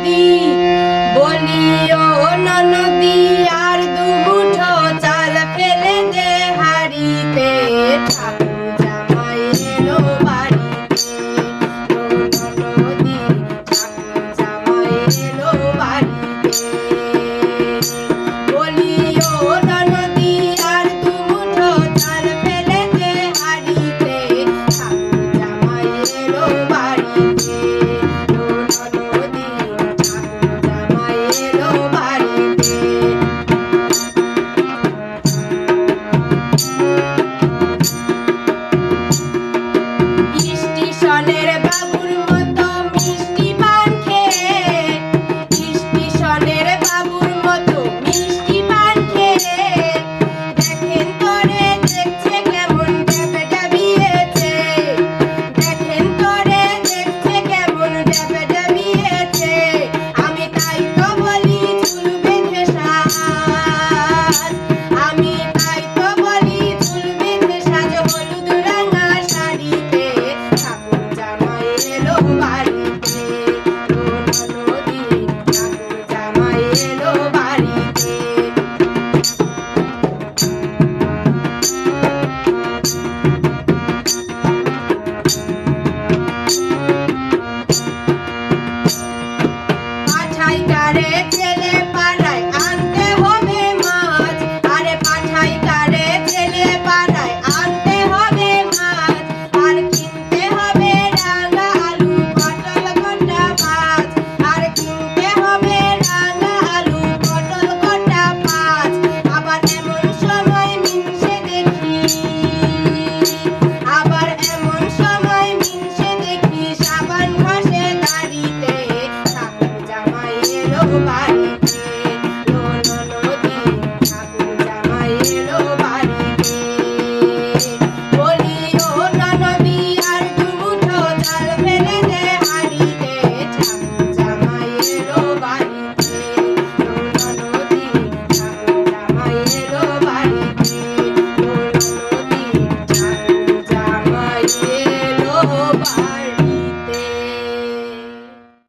নদী নদী আর দুগুঠো চাল ফেলে দে হারিতে tiene of mine.